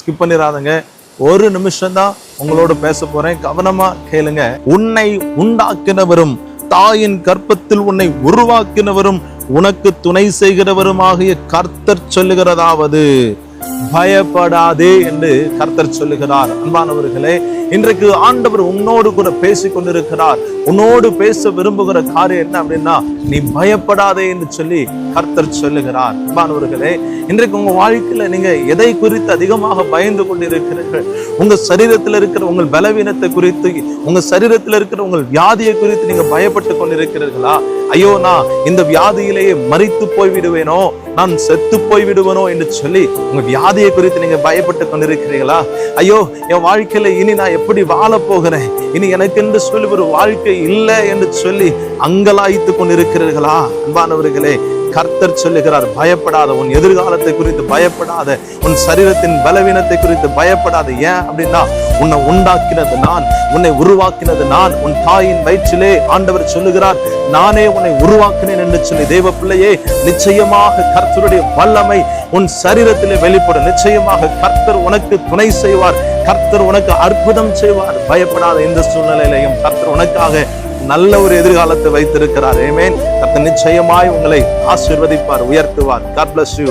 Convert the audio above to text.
Skip பண்ணிடாதங்க ஒரு நிமிஷம் தான் உங்களோட பேச போறேன். கவனமா கேளுங்க. உன்னை உண்டாக்கினவரும் தாயின் கற்பத்தில் உன்னை உருவாக்கினவரும் உனக்கு துணை செய்கிறவருமாகிய கர்த்தர் சொல்லுகிறதாவது பயப்படாதே என்று கர்த்தர் சொல்லுகிறார். அன்பானவர்களே இன்றைக்கு ஆண்டவர் உன்னோடு கூட பேசிக் கொண்டிருக்கிறார். உன்னோடு பேச விரும்புகிற காரியம் என்ன அப்படின்னா நீ பயப்படாதே என்று சொல்லி கர்த்தர் சொல்லுகிறார். அன்பானவர்களே இன்றைக்கு உங்க வாழ்க்கையில நீங்க எதை குறித்து அதிகமாக பயந்து கொண்டிருக்கிறீர்கள்? உங்க சரீரத்தில் இருக்கிற உங்கள் பலவீனத்தை குறித்து உங்க சரீரத்தில் இருக்கிற உங்கள் வியாதியை குறித்து நீங்க பயப்பட்டு கொண்டிருக்கிறீர்களா? ஐயோ நான் இந்த வியாதியிலேயே மறித்து போய் விடுவேனோ நான் செத்து போய் விடுவேனோ என்று சொல்லி உங்க வியாதியை குறித்து நீங்க பயப்பட்டு கொண்டிருக்கிறீர்களா? ஐயோ என் வாழ்க்கையில இனி நான் எப்படி வாழ போகிறேன்? இனி எனக்கு என்று சொல்லி ஒரு வாழ்க்கை இல்லை என்று சொல்லி அங்கலாய்த்து கொண்டிருக்கிறீர்களா? அன்பானவர்களே கர்த்தர் சொல்லுகிறார் பயப்படாத உன் எதிர்காலத்தை குறித்து பயப்படாத உன் சரீரத்தின் பலவீனத்தை குறித்து பயப்படாத. ஏன் அப்படின்னா உன்னை உண்டாக்கினது நான் உன்னை உருவாக்கினது நான் உன் தாயின் வயிற்றிலே ஆண்டவர் சொல்லுகிறார் நானே உன்னை உருவாக்கினேன் என்று சொல்லி தெய்வ பிள்ளையே நிச்சயமாக கர்த்தருடைய வல்லமை உன் சரீரத்திலே வெளிப்படும். நிச்சயமாக கர்த்தர் உனக்கு துணை செய்வார் கர்த்தர் உனக்கு அற்புதம் செய்வார். பயப்படாத இந்த சூழ்நிலையிலையும் கர்த்தர் உனக்காக நல்ல ஒரு எதிர்காலத்தை வைத்திருக்கிறார். ஏமேன் கத்த நிச்சயமாய் உங்களை ஆசிர்வதிப்பார் உயர்த்துவார். God bless you